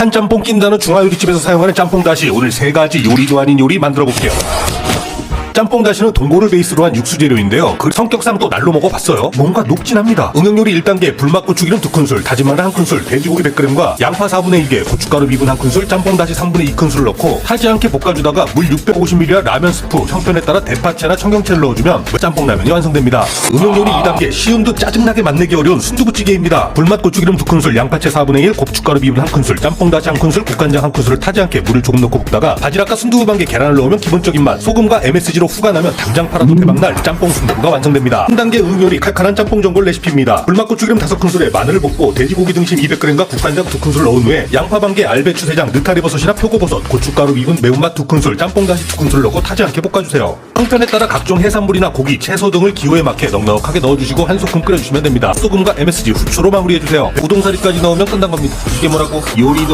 한 짬뽕 낀다는 중화요리집에서 사용하는 짬뽕 다시 오늘 세 가지 요리도 아닌 요리 만들어 볼게요. 짬뽕 다시는 동고를 베이스로 한 육수 재료인데요. 그 성격상 또 날로 먹어봤어요. 뭔가 녹진합니다. 응용요리 1단계 불맛 고추 기름 2큰술, 다진 마늘 1큰술, 돼지고기 100g과 양파 4분의 1개, 고춧가루 미분 1큰술, 짬뽕 다시 3분의 2큰술을 넣고 타지 않게 볶아주다가 물 650ml와 라면 스프, 형편에 따라 대파채나 청경채를 넣어주면 짬뽕 라면이 완성됩니다. 응용요리 2단계 쉬운 듯 짜증나게 만들기 어려운 순두부찌개입니다. 불맛 고추 기름 2큰술, 양파채 4분의 1, 고춧가루 미분 1큰술, 짬뽕 다시 1큰술, 국간장 1큰술을 타지 않게 물을 조금 넣고 볶다가 바지락과 순두부 반개 계란을 넣으면 기본적인 맛, 소금과 MSG 로 후가 나면 당장 팔아도 대박날 짬뽕 순두부가 완성됩니다. 한 단계 응요리 칼칼한 짬뽕 전골 레시피입니다. 불맛 고추 기름 5큰술에 마늘을 볶고 돼지고기 등심 200g과 국간장 2큰술 넣은 후에 양파 반개, 알배추 3장, 느타리버섯이나 표고버섯, 고춧가루 미분 매운맛 2큰술, 짬뽕 다시 2큰술 넣고 타지 않게 볶아주세요. 형편에 따라 각종 해산물이나 고기, 채소 등을 기호에 맞게 넉넉하게 넣어주시고 한 소끔 끓여주시면 됩니다. 소금과 MSG, 후추로 마무리해주세요. 우동사리까지 넣으면 끝난 겁니다. 이게 뭐라고? 요리도